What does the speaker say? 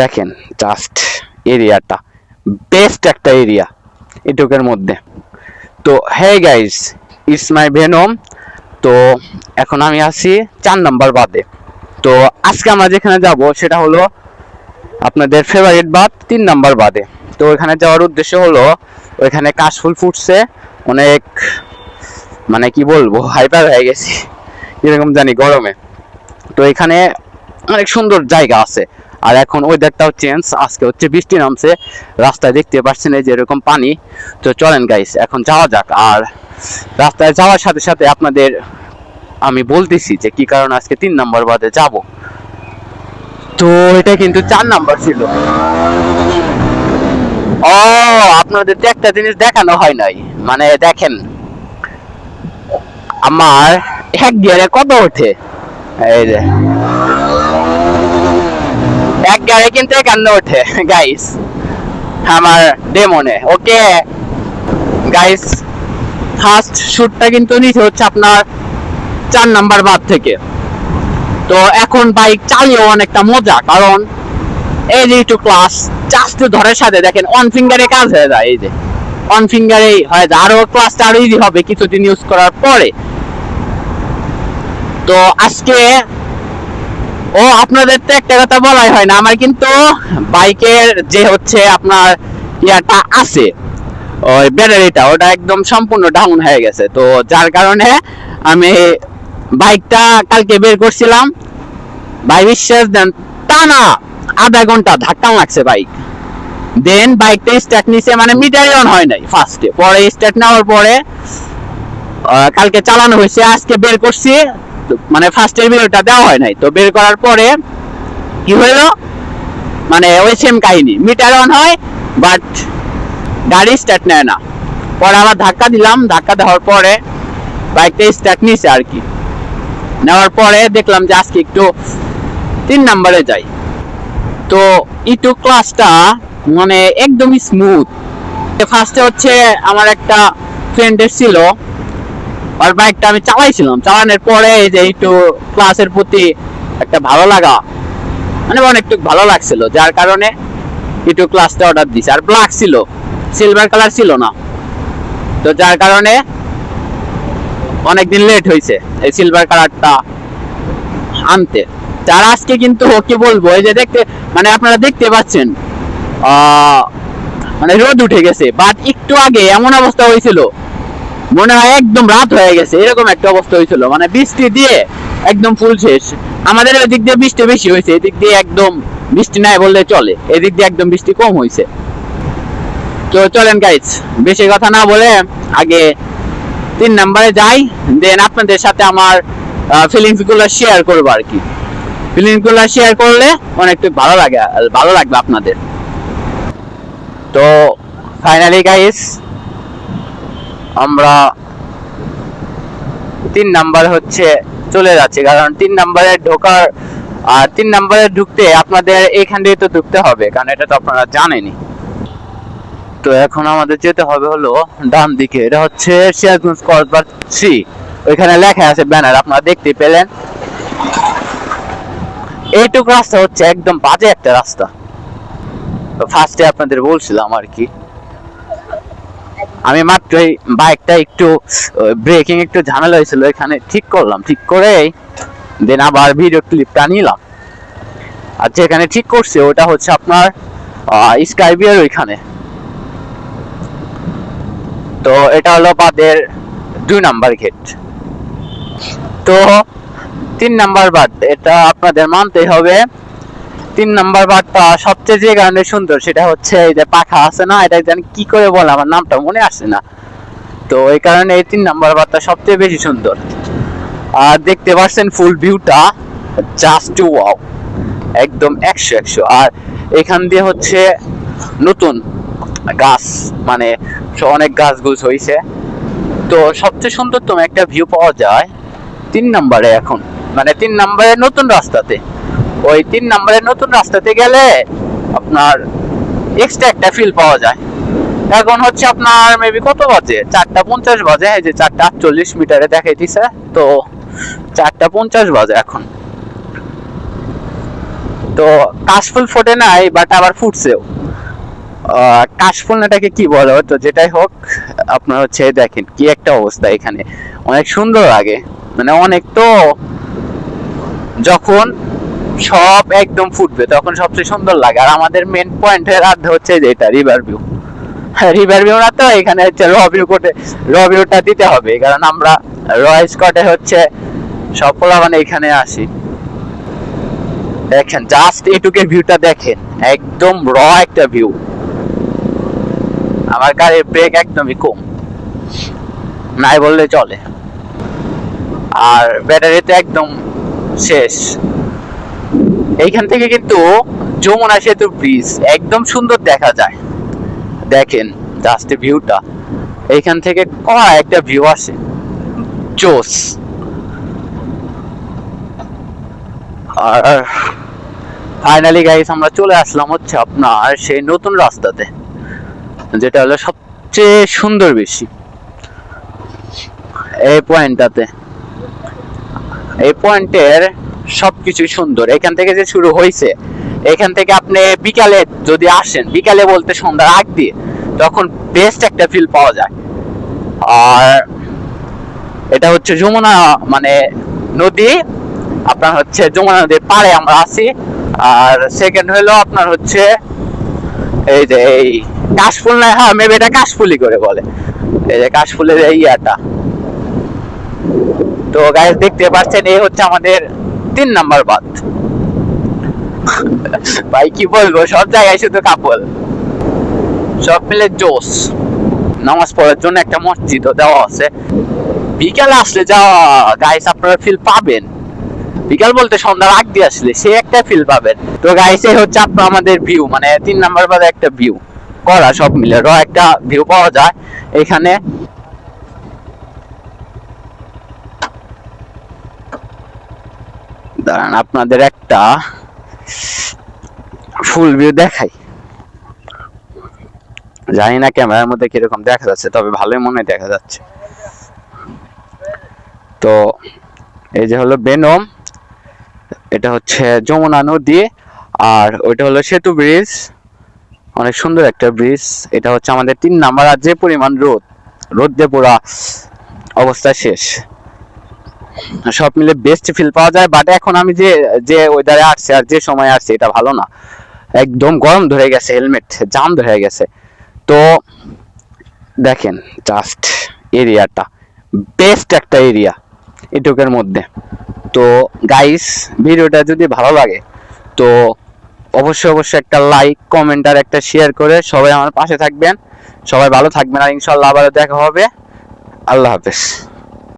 দেখেন জাস্ট এরিয়াটা বেস্ট একটা এরিয়া এটুকের মধ্যে। তো হ্যাঁ গাইস ইটস মাই ভেনম তো, এখন আমি আছি চার নাম্বার বাদে। তো, আজকে আমরা যেখানে যাব, সেটা হলো আপনাদের ফেভারিট বাদ তিন নাম্বার বাদে। তো, ওইখানে যাওয়ার উদ্দেশ্য হলো, ওইখানে কাশফুল ফুটছে, অনেক মানে কি বলব হাইপার হয়ে গেছি। এরকম জানি গরমে। তো, এখানে অনেক সুন্দর জায়গা আছে। আর এখন ওয়েদারটাও চেঞ্জ আজকে হচ্ছে বৃষ্টি নামছে, রাস্তায় দেখতে পাচ্ছেন এই যে এরকম পানি। তো চলেন গাইস এখন যাওয়া যাক। আর রাস্তায় যাওয়ার সাথে সাথে আপনাদের আমি বলতেছি যে কি কারণে আজকে তিন নম্বর বাদে যাব। তো এটা কিন্তু চার নাম্বার ছিল। ও, আপনাদের তো একটা জিনিস দেখানো হয় নাই। মানে দেখেন, আমার এক গিয়ারে কত ওঠে? এই যে এক গিয়ারে কিন্তু একান্ন ওঠে? গাইস আমার ডেমনে। ওকে? গাইস ফার্স্ট শুটটা কিন্তু নিচে হচ্ছে আপনার চার নাম্বার বাদ থেকে। তো এখন বাইক চালিয়েও অনেকটা মজা, কারণ এই যে একটু ক্লাস জাস্ট ধরার সাথে দেখেন অন ফিঙ্গারে কাজ হয়ে যায়, এই যে। অন ফিঙ্গারেই হয়ে যায়। আরও ক্লাসটা আরও ইজি হবে, কিছুদিন ইউজ করার পরে। তো আজকে ও, আপনাদের তো একটা কথা বলাই হয় না, আমার কিন্তু বাইকের যে হচ্ছে আপনার ইয়াটা আছে, ওই ব্যাটারিটা, ওটা একদম সম্পূর্ণ ডাউন হয়ে গেছে। তো যার কারণে আমি বাইকটা কালকে বের করছিলাম। ভাই বিশ্বাস দেন, টানা আধা ঘণ্টা ধাক্কা লাগছে বাইক। দেন বাইকটা স্টার্ট নিছে মানে মিটারই অন হয় নাই ফার্স্টে পরে স্টার্ট নেওয়ার পরে কালকে চালানো হয়েছে, আজকে বের করছি। মানে ফার্স্টের ভিডিওটা দেওয়া হয় নাই। তো বের করার পরে কি হলো? মানে ওই সেম কাহিনী। মিটার অন হয় বাট গাড়ি স্টার্ট নেয় না। পরে আবার ধাক্কা দিলাম। ধাক্কা দেওয়ার পরে বাইকটা স্টার্ট নিছে আর কি। নেওয়ার পরে দেখলাম যে আজকে একটু তিন নাম্বারে যাই। তো ইটু ক্লাসটা মানে একদমই স্মুথ ফার্স্টে হচ্ছে আমার একটা ফ্রেন্ডের ছিল। আর বাইকটা আমি চালাইছিলাম। চালানোর পরে যে একটু ক্লাসের প্রতি একটা ভালো লাগা মানে অনেকটু ভালো লাগছিল, যার কারণে একটু ক্লাসটা অর্ডার দিছে। আর ব্ল্যাক ছিল সিলভার কালার ছিল না। তো যার কারণে অনেকদিন লেট হয়েছে এই সিলভার কালারটা আনতে। তার আজকে কিন্তু কি বলব, এই যে দেখতে মানে আপনারা দেখতে পাচ্ছেন মানে রোদ উঠে গেছে বাট একটু আগে এমন অবস্থা হয়েছিল মনে হয় একদম রাত হয়ে গেছে, এরকম একটা অবস্থা হয়েছিল। মানে বৃষ্টি দিয়ে একদম ফুল শেষ। আমাদের এদিক দিয়ে বৃষ্টি বেশি হয়েছে এদিক দিয়ে একদম বৃষ্টি নাই বললে চলে এদিক দিয়ে একদম বৃষ্টি কম হয়েছে। তো চলেন গাইজ বেশি কথা না বলে আগে তিন নাম্বারে যাই দেন আপনাদের সাথে আমার ফিলিংসগুলো শেয়ার করব আর কি। ফিলিংসগুলো শেয়ার করলে অনেকটা ভালো লাগে, ভালো লাগবে আপনাদের। তো ফাইনালি গাইস আমরা তিন নাম্বার হচ্ছে চলে যাচ্ছে, কারণ তিন নাম্বারে ঢোকার, আর তিন নাম্বারে ঢুকতে আপনাদের এইখান দিয়ে তো ঢুকতে হবে, কারণ এটা তো আপনারা জানেনই। তো এখন আমাদের যেতে হবে হলো ডান দিকে, এটা হচ্ছে সিরাজগঞ্জ কসবার থ্রি, ওইখানে লেখা আছে ব্যানার, আপনারা দেখতে পেলেন। এইটুকু রাস্তা হচ্ছে একদম বাজে একটা রাস্তা। ফার্স্টে আপনাদের বলছিলাম আর কি। আমি মাত্র এই বাইকটা একটু ব্রেকিং একটু ঝামেলা হয়েছিল, এখানে ঠিক করলাম, ঠিক করে দেন আবার ভিডিও ক্লিপটা নিলাম। আর যেখানে ঠিক করছে, ওটা হচ্ছে আপনার স্কাইবিয়ার ওইখানে। তো এটা হলো বাদের দুই নাম্বার গেট তো তিন নাম্বার বাদ, এটা আপনাদের মানতে হবে। তিন নাম্বার বারটা সবচেয়ে যে কারণে সুন্দর সেটা হচ্ছে এই যে পাখা আছে না, এটা জানি কি করে বলে আমার নামটা মনে আসছে না। তো এই কারণে এই তিন নাম্বার বারটা সবচেয়ে বেশি সুন্দর। আর দেখতে পাচ্ছেন ফুল ভিউটা জাস্ট টু ওয়াও একদম একশো একশো। আর এখান দিয়ে হচ্ছে নতুন গাছ মানে অনেক গাছ গুছ হয়েছে তো সবচেয়ে সুন্দরতম একটা ভিউ পাওয়া যায় তিন নাম্বারে এখন মানে তিন নাম্বারের নতুন রাস্তাতে। ওই তিন নাম্বারের নতুন রাস্তাতে গেলে আপনার এক্সট্রা একটা ফিল পাওয়া যায়। এখন হচ্ছে আপনার মেবি কত বাজে? চারটা পঞ্চাশ বাজে, এই যে চারটা আটচল্লিশ মিটারে দেখাইতেছে, তো চারটা পঞ্চাশ বাজে এখন। তো কাশফুল ফোটে নাই বাট আবার ফুটছেও। কাশফুল এটাকে কি বলো তো, যেটাই হোক, আপনার হচ্ছে দেখেন কি একটা অবস্থা এখানে। অনেক সুন্দর লাগে। মানে অনেক তো যখন সব একদম ফুটবে, তখন সবচেয়ে সুন্দর লাগে। আর আমাদের মেন পয়েন্টের আর্ধ হচ্ছে যে যেটা রিভার ভিউ রিভার ভিউ না তো, এখানে হচ্ছে র ভিউ কোটে র ভিউটা দিতে হবে কারণ আমরা র স্কটে হচ্ছে সব মানে এখানে আসি। দেখেন জাস্ট এটুকের ভিউটা দেখেন, একদম র একটা ভিউ আমার গাড়ির ব্রেক একদমই কম। নাই বললে চলে। আর ব্যাটারিতে একদম শেষ। এইখান থেকে কিন্তু যমুনা সেতু ব্রিজ একদম সুন্দর দেখা যায়। দেখেন জাস্ট ভিউটা এইখান থেকে কড়া একটা ভিউ আসে। জোস। আর ফাইনালি গাইস আমরা চলে আসলাম হচ্ছে আপনার সেই নতুন রাস্তাতে, যেটা হলো সবচেয়ে সুন্দর বেশি। এই পয়েন্টটাতে এই পয়েন্টের সবকিছু সুন্দর। এখান থেকে যে শুরু হয়েছে এখান থেকে আপনি বিকালে যদি আসেন, বিকালে বলতে সন্ধ্যার আগ দিয়ে, তখন বেস্ট একটা ফিল পাওয়া যায়। আর এটা হচ্ছে যমুনা মানে নদী, আপনার হচ্ছে যমুনা নদীর পাড়ে আমরা আছি। আর সেকেন্ড হলো আপনার হচ্ছে এই যে এই কাশফুল না হ্যাঁ মেবি এটা কাশফুলি করে বলে। এই যে কাশফুলের এই ইয়াটা। তো গাইস দেখতে পাচ্ছেন, এই হচ্ছে আমাদের তিন নাম্বার বাদ। ভাই, কি বলব? সব জায়গায় শুধু কাপল। সব মিলে জোস নামাজ পড়ার জন্য একটা মসজিদও দেওয়া আছে। বিকালে আসলে যা গাইস আপনারা ফিল পাবেন। বিকাল বলতে সন্ধ্যার আগ দিয়ে আসলে সে একটা ফিল পাবেন। তো গাইস হচ্ছে আপনার আমাদের ভিউ মানে তিন নাম্বার বাদে একটা ভিউ করা সব মিলে র একটা ভিউ পাওয়া যায়। এখানে দাঁড়ান, আপনাদের একটা ফুল ভিউ দেখাই। জানি না ক্যামেরার মধ্যে কীরকম দেখা যাচ্ছে, তবে ভালোই মনে দেখা যাচ্ছে। তো, এই যে হলো বেনম, এটা হচ্ছে যমুনা নদী, আর ওইটা হলো সেতু ব্রিজ অনেক সুন্দর একটা ব্রিজ এটা হচ্ছে আমাদের তিন নাম্বার, আর যে পরিমাণ রোদ রোদ দিয়ে পুরা অবস্থা শেষ। সব মিলে বেস্ট ফিল পাওয়া যায় বাট এখন আমি যে যে ওয়েদারে আসছে আর যে সময় আসছে, এটা ভালো না। একদম গরম ধরে গেছে হেলমেট জাম ধরে গেছে। তো দেখেন জাস্ট এরিয়াটা বেস্ট একটা এরিয়া এটুকের মধ্যে। তো গাইস ভিডিওটা যদি ভালো লাগে, তো অবশ্যই অবশ্যই একটা লাইক কমেন্ট আর একটা শেয়ার করে সবাই আমার পাশে থাকবেন। সবাই ভালো থাকবেন আর ইনশাল্লাহ আবার দেখা হবে। আল্লাহ হাফেজ।